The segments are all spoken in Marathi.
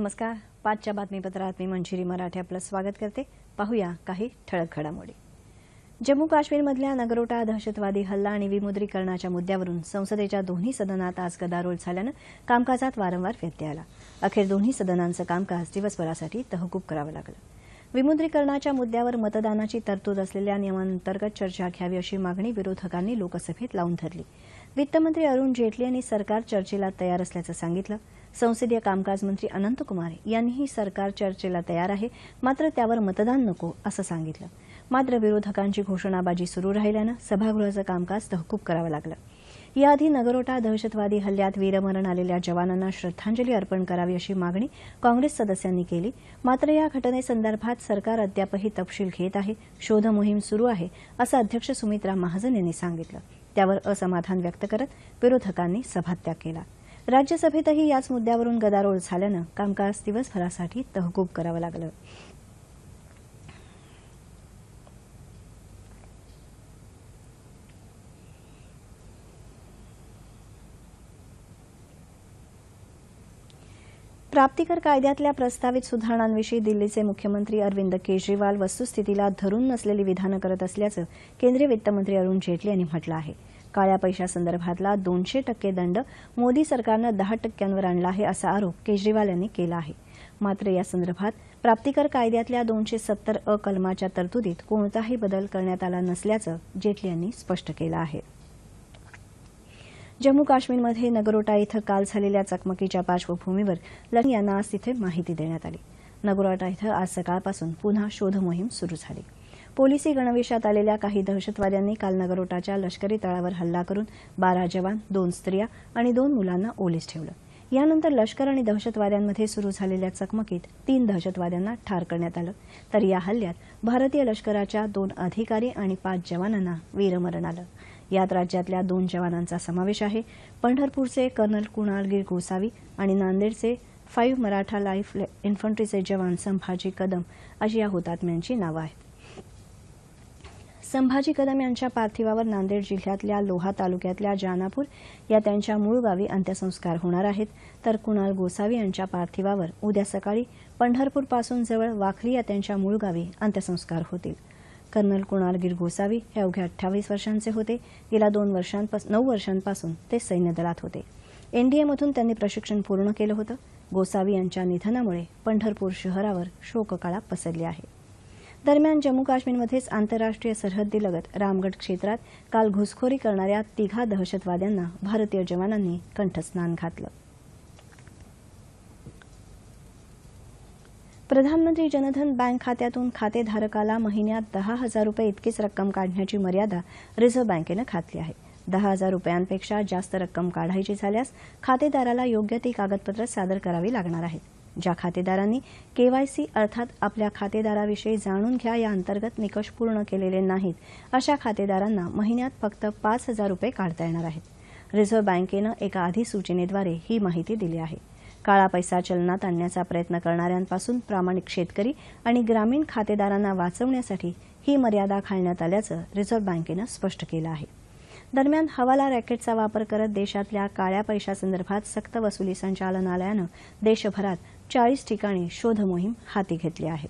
नमस्कार. पाचच्या बातमीपत्रात मी मंजिरी मराठे आपलं स्वागत करते. पाहूया काही ठळक घडामोडी. जम्मू काश्मीरमधल्या नगरोटा दहशतवादी हल्ला आणि विमुद्रीकरणाच्या मुद्द्यावरून संसदेच्या दोन्ही सदनात आज गदारोळ झाल्यानं कामकाजात वारंवार व्यत्यय आला. अखेर दोन्ही सदनांचं कामकाज दिवसभरासाठी तहकूब करावं लागलं. विमुद्रीकरणाच्या मुद्द्यावर मतदानाची तरतूद असलेल्या नियमांतर्गत चर्चा घ्यावी अशी मागणी विरोधकांनी लोकसभेत लावून धरली. वित्तमंत्री अरुण जेटली यांनी सरकार चर्चेला तयार असल्याचं सांगितलं. संसदीय कामकाज मंत्री अनंतकुमार यांनीही सरकार चर्चेला तयार आहे मात्र त्यावर मतदान नको असं सांगितलं. मात्र विरोधकांची घोषणाबाजी सुरू राहिल्यानं सभागृहाचं कामकाज तहकूब करावं लागलं. याआधी नगरोटा दहशतवादी हल्ल्यात वीरमरण आलेल्या जवानांना श्रद्धांजली अर्पण करावी अशी मागणी काँग्रेस सदस्यांनी केली. मात्र या घटनेसंदर्भात सरकार अद्यापही तपशील घेत आहे शोध मोहीम सुरू आहे असं अध्यक्ष सुमित्रा महाजन यांनी सांगितलं. त्यावर असमाधान व्यक्त करत विरोधकांनी सभात्याग केला. राज्यसभेतही याच मुद्द्यावरून गदारोळ झाल्यानं कामकाज दिवसभरासाठी तहकूब करावं लागलं. प्राप्तिकर कायद्यातल्या प्रस्तावित सुधारणांविषयी दिल्लीचे मुख्यमंत्री अरविंद केजरीवाल वस्तुस्थितीला धरून नसलेली विधानं करत असल्याचं केंद्रीय वित्तमंत्री अरुण जेटली यांनी म्हटलं आहे. काळ्या पैशासंदर्भातला दोनशे टक्के दंड मोदी सरकारनं दहा टक्क्यांवर आणला आहे असा आरोप केजरीवाल यांनी केला आहे. मात्र या संदर्भात प्राप्तिकर कायद्यातल्या दोनशे सत्तर अ कलमाच्या तरतुदीत कोणताही बदल करण्यात आला नसल्याचं जेटली यांनी स्पष्ट केलं आहे. जम्मू काश्मीरमध्ये नगरोटा इथं काल झालेल्या चकमकीच्या पार्श्वभूमीवर लष्कर यांना आज तिथे माहिती देण्यात आली. नगरोटा इथं आज सकाळपासून पुन्हा शोधमोहीम सुरू झाली. पोलिसी गणवेशात आलेल्या काही दहशतवाद्यांनी काल नगरोटाच्या लष्करी तळावर हल्ला करून बारा जवान दोन स्त्रिया आणि दोन मुलांना ओलीस ठेवलं. यानंतर लष्कर आणि दहशतवाद्यांमध्ये सुरू झालेल्या चकमकीत तीन दहशतवाद्यांना ठार करण्यात आलं. तर या हल्ल्यात भारतीय लष्कराच्या दोन अधिकारी आणि पाच जवानांना वीरमरण आलं. यात राज्यातल्या दोन जवानांचा समावेश आहे. पंढरपूरचे कर्नल कुणालगीर गोसावी आणि नांदेडचे फाईव्ह मराठा लाईफ इन्फंट्रीचे जवान संभाजी कदम अशी या हुतात्म्यांची नावं आहेत. संभाजी कदम यांच्या पार्थिवावर नांदेड जिल्ह्यातल्या लोहा तालुक्यातल्या जानापूर या त्यांच्या मूळ गावी अंत्यसंस्कार होणार आहेत. तर कुणाल गोसावी यांच्या पार्थिवावर उद्या सकाळी पंढरपूरपासून जवळ वाखरी या त्यांच्या मूळ गावी अंत्यसंस्कार होतील. कर्नल कुणालगीर गोसावी हे अवघ्या अठ्ठावीस वर्षांचे होते. गेल्या दोन वर्षांपासून नऊ वर्षांपासून ते सैन्य दलात होते. एनडीएमधून त्यांनी प्रशिक्षण पूर्ण केलं होतं. गोसावी यांच्या निधनामुळे पंढरपूर शहरावर शोककळा पसरली आहे. दरम्यान जम्मू काश्मीरमध्येच आंतरराष्ट्रीय सरहद्दीलगत रामगड क्षेत्रात काल घुसखोरी करणाऱ्या तिघा दहशतवाद्यांना भारतीय जवानांनी कंठस्नान घातलं. प्रधानमंत्री जनधन बँक खात्यातून खातेधारकाला महिन्यात दहा हजार रुपये इतकीच रक्कम काढण्याची मर्यादा रिझर्व्ह बँकेनं घातली आहे. दहा हजार रुपयांपेक्षा जास्त रक्कम काढायची झाल्यास खातेदाराला योग्य ती कागदपत्र सादर करावी लागणार आहेत. ज्या खातेदारांनी केवायसी अर्थात आपल्या खातेदाराविषयी जाणून घ्या या अंतर्गत निकष पूर्ण केलेले नाहीत अशा खातेदारांना महिन्यात फक्त पाच हजार रुपये काढता येणार आहेत. रिझर्व्ह बँकेनं एका अधिसूचनेद्वारे ही माहिती दिली आहे. काळा पैसा चलनात आणण्याचा प्रयत्न करणाऱ्यांपासून प्रामाणिक शेतकरी आणि ग्रामीण खातेदारांना वाचवण्यासाठी ही मर्यादा घालण्यात आल्याचं रिझर्व्ह बँकेनं स्पष्ट केलं आहे. दरम्यान हवाला रॅकेटचा वापर करत देशातल्या काळ्या पैशासंदर्भात सक्तवसुली संचालनालयानं देशभरात चाळीस ठिकाणी शोध मोहीम हाती घेतली आहे.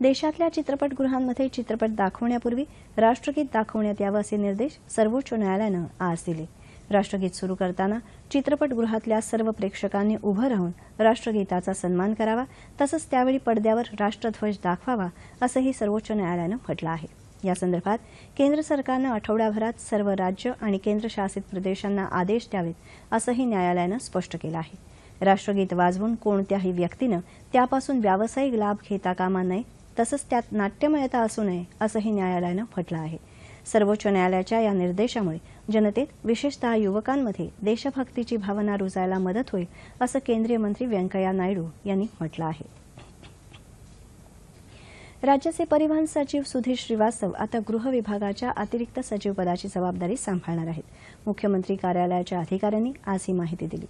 देशातल्या चित्रपटगृहांमध्ये चित्रपट दाखवण्यापूर्वी राष्ट्रगीत दाखवण्यात यावं असे निर्देश सर्वोच्च न्यायालयानं आज दिले. राष्ट्रगीत सुरू करताना चित्रपटगृहातल्या सर्व प्रेक्षकांनी उभं राहून राष्ट्रगीताचा सन्मान करावा तसंच त्यावेळी पडद्यावर राष्ट्रध्वज दाखवावा असंही सर्वोच्च न्यायालयानं म्हटलं आहे. यासंदर्भात केंद्र सरकारनं आठवड्याभरात सर्व राज्य आणि केंद्रशासित प्रदेशांना आदेश द्यावेत असंही न्यायालयानं स्पष्ट केलं आहे. राष्ट्रगीत वाजवून कोणत्याही व्यक्तीनं त्यापासून व्यावसायिक लाभ घेता कामा नये तसंच त्यात नाट्यमयता असू नये असंही न्यायालयानं म्हटलं आहे. सर्वोच्च न्यायालयाच्या या निर्देशामुळे जनतेत विशेषतः युवकांमध्ये देशभक्तीची भावना रुजायला मदत होईल असं केंद्रीय मंत्री व्यंकय्या नायडू यांनी म्हटलं आहे. राज्याचे परिवहन सचिव सुधीर श्रीवास्तव आता गृह विभागाच्या अतिरिक्त सचिव पदाची जबाबदारी सांभाळणार आहेत. मुख्यमंत्री कार्यालयाच्या अधिकाऱ्यांनी आज ही माहिती दिली.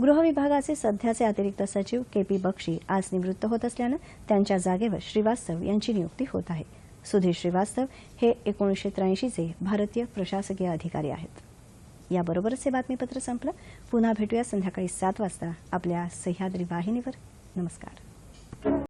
गृह विभागाचे सध्याचे अतिरिक्त सचिव के पी बक्षी आज निवृत्त होत असल्यानं त्यांच्या जागेवर श्रीवास्तव यांची नियुक्ती होत आहे. सुधीर श्रीवास्तव हे एकोणीसशे त्र्याऐंशीचे भारतीय प्रशासकीय अधिकारी आहेत. याबरोबरच हे बातमीपत्र संपलं. पुन्हा भेटूया संध्याकाळी सात वाजता आपल्या सह्याद्री वाहिनीवर. नमस्कार.